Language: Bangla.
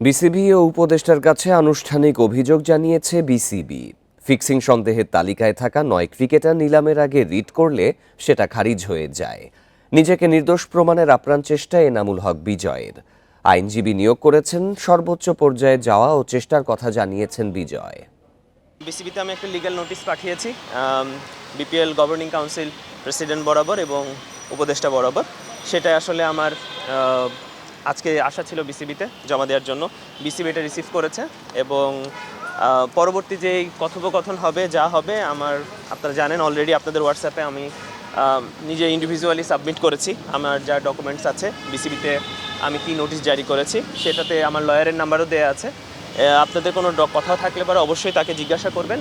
বিসিবি ও উপদেষ্টার কাছে আনুষ্ঠানিক অভিযোগ জানিয়েছে বিসিবি। ফিক্সিং সন্দেহের তালিকায় থাকা নয় ক্রিকেটার নিলামের আগে রিট করলে সেটা খারিজ হয়ে যায়। নিজেকে নির্দোষ প্রমাণের আপ্রাণ চেষ্টা এনামুল হক বিজয়ের। আইনজীবী নিয়োগ করেছেন সর্বোচ্চ পর্যায়ে যাওয়া ও চেষ্টার কথা জানিয়েছেন বিজয়। বিসিবিতে আমি একটা লিগ্যাল নোটিশ পাঠিয়েছি বিপিএল গভর্নিং কাউন্সিল প্রেসিডেন্ট বরাবর এবং উপদেষ্টা বরাবর। সেটা আসলে আমার আজকে আসা ছিল বিসিবিতে জমা দেওয়ার জন্য। বিসিবি এটা রিসিভ করেছে এবং পরবর্তী যে কথোপকথন হবে, যা হবে, আমার আপনারা জানেন অলরেডি আপনাদের হোয়াটসঅ্যাপে আমি নিজে ইন্ডিভিজুয়ালি সাবমিট করেছি। আমার যা ডকুমেন্টস আছে, বিসিবিতে আমি কি নোটিশ জারি করেছি, সেটাতে আমার লয়ারের নাম্বারও দেওয়া আছে। আপনাদের কোনো কথা থাকলে পরে অবশ্যই তাকে জিজ্ঞাসা করবেন।